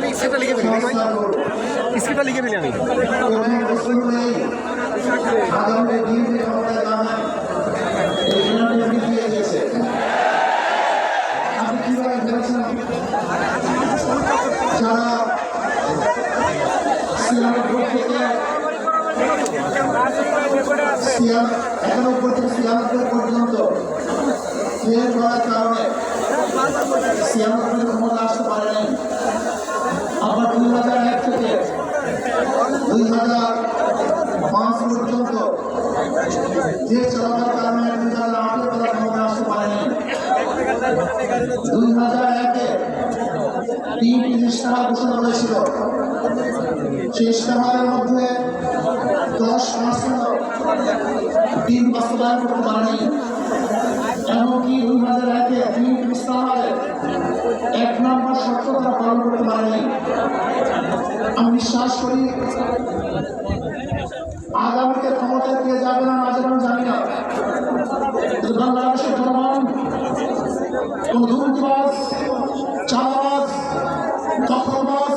আমি স্ক্রিপ্টটা লিখে ফেলি ভাই স্ক্রিপ্টটা লিখে ফেলি আমি। একানব্বই থেকে ছিয়ানব্বই পর্যন্ত করার কারণে ছিয়ানব্বই ক্ষমতা আসতে পারেনি আবার দুই হাজার এক থেকে দুই হাজার পাঁচ পর্যন্ত যে চলাবার কারণে হাজার আটে তারা ক্ষমতা আসতে পারেনি। দুই হাজার একে তিনটি ইস্তাহার ঘোষণা করেছিল। সেই ইস্তাহারের মধ্যে দশ পার্সেন্ট তিন বাস্তবায়ন করতে এক নম্বর শর্ত তারা পালন করতে পারেনি আমি বিশ্বাস করি, আগামীতে ক্ষমতায় দিয়ে যাবে না না যাবে জানি না। বাংলাদেশের জনগণ, কোন দুর্নীতিবাস চালাবাজ দখলবাজ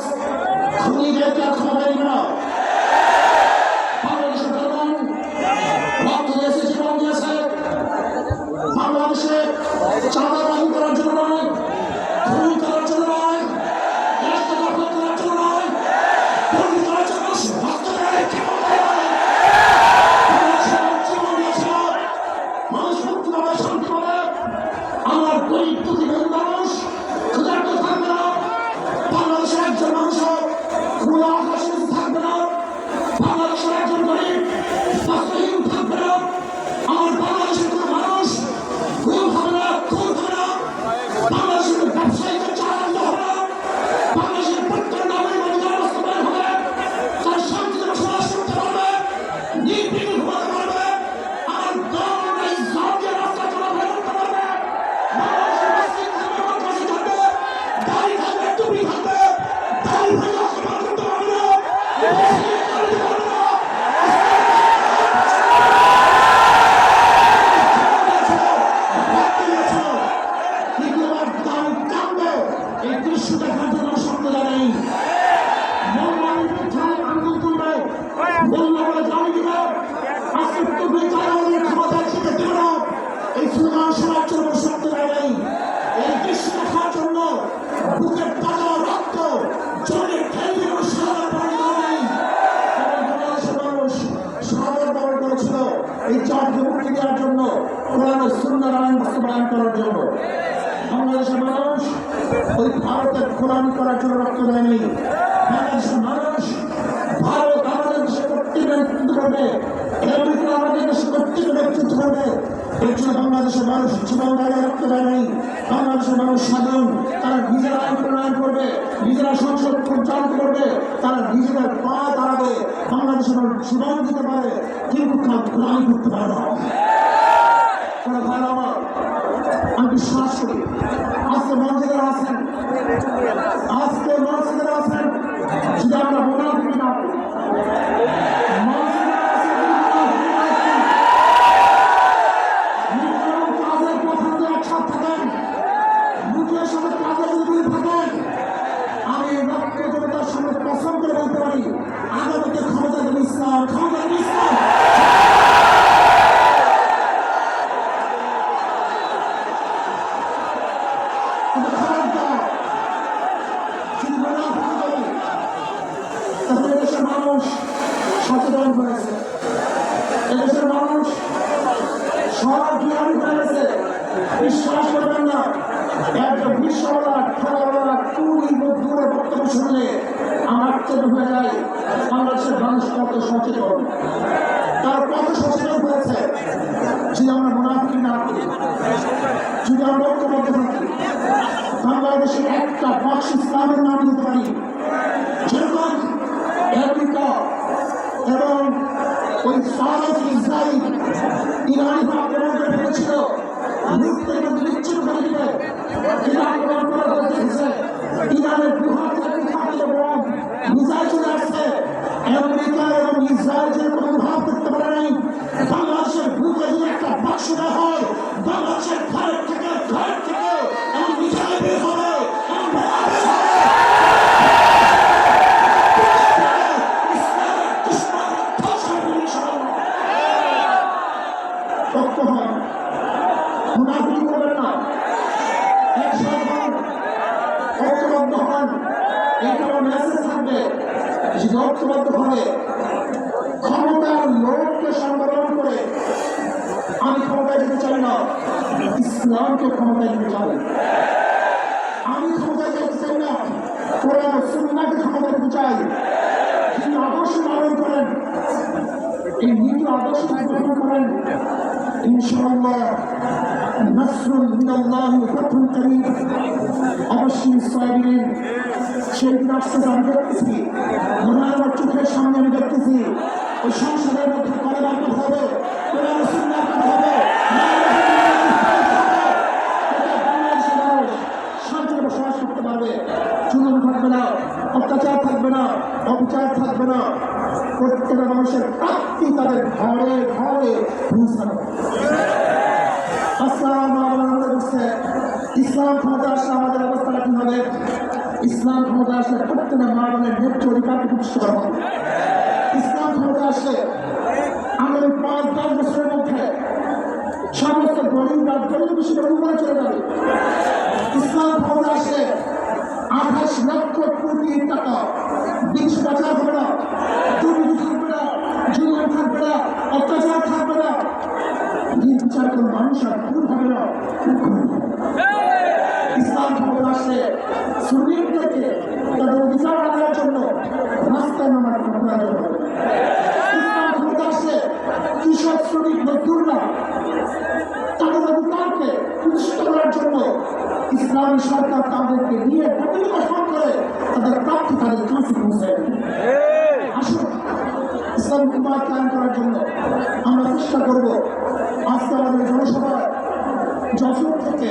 খুনিদেরকে দৃশ্য ওই ভারতের কোরআন করার জন্য রক্ত দেয়নি। মানুষ, ভারত আমাদের দেশে কর্তৃক নেতৃত্ব করবে আমাদের দেশে কর্তৃক নেতৃত্ব করবে। এর জন্য বাংলাদেশের মানুষ জীবন বাইরে রক্ত দেয়নি। বাংলাদেশের মানুষ স্বাধীন, তারা নিজেরা আইন প্রণয়ন করবে, নিজেরা সংসদ পরিচালিত করবে, তারা নিজেদের পা দাঁড়াবে। বাংলাদেশের মানুষ জীবন দিতে পারে, কিন্তু কোরআন করতে পারে না। ভাইরা আমার, আমি বিশ্বাস করি। আছেন আজকে মঞ্চে মানুষ সচেতন হয়েছে। এদেশের মানুষ সব জ্ঞানী হয়েছে বিশ্বাস করবেন না একটা বিশ্বওয়ালা খেলাওয়ালা টুরি দূরে বক্তব্য শুনলে আমার আশ্চর্য হয়ে যায়, বাংলাদেশের মানুষ কত সচেতন। তার কত সচেতন হয়েছে, যদি আমরা মুনাফিকি না করি, যদি আমরা ঐক্যবদ্ধ থাকি বাংলাদেশে একটা বক্স ইসলামের নাম দিতে পারি যেরকম আমেরিকা এবং ওই সারস ইসরায়েল ইরানি আক্রমণ করে ফেলেছিল মুহূর্তের মধ্যে নিশ্চিত করে দিবে ইরান এইটা আমার মেসেজ থাকবে। ঐক্যবদ্ধভাবে ক্ষমতার লোককে সম্বোধন করে আমি ক্ষমতায় যেতে চাই না, ইসলামকে ক্ষমতায় যেতে চাই। আমি ক্ষমতায় চাই না, কোরআন সুন্নাকে চাই। যিনি আদর্শ পালন করেন। এই নীতি আদর্শ গ্রহণ করেন। ইনশাআল্লাহ। নাসরুল মিনাল্লাহি ওয়া ফাতহুন করিম অবশ্যই সাবিরিন সেই আসতেছে আমি দেখতেছি, মনে আমার চোখের সামনে আমি দেখতেছি ওই সংসদের মধ্যে হবে। করতে পারবে। চুলন থাকবে না, অত্যাচার থাকবে না, অবিচার থাকবে না। প্রত্যেকটা মানুষের প্রাপ্তি তাদের ঘরে ঘরে পৌঁছানো। আমাদের ইসলাম ক্ষমতা আসলে আমাদের অবস্থাটা কি হবে? ইসলাম ক্ষমতা আসলে প্রত্যেকটা ইসলাম ক্ষমতা আসলে আগামী পাঁচ দশ বছরের মধ্যে সমস্ত গরিব চলে যাবে। ইসলাম ক্ষমতা আসলে আসলে শ্রমিকদেরকে তাদের অধিকার আদায়ের জন্য রাস্তায় নামার কোনো প্রয়োজন। ইসলাম ক্ষমতা আসলে কৃষক, শ্রমিক, মজদুররা তাদের অধিকারকে প্রতিষ্ঠিত করার জন্য ইসলামী সরকার তাদেরকে নিয়ে প্রতিটি গঠন করে তাদের প্রাপ্তি তাদের কাছে পৌঁছে আসুন, ইসলাম কুমার আমরা চেষ্টা করব আজকে আমাদের জনসভায় যশোর থেকে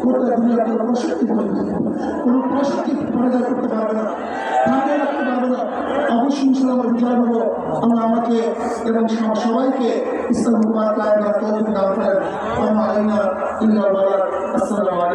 গোটা দুনিয়া কোনো করবে কোনো প্রশক্তি পরাজয় করতে পারবে না থামিয়ে রাখতে পারবে না। অবশ্যই আমার বিজয় হব। আল্লাহ আমাকে এবং সবাইকে ইসলাম আলাইকুম।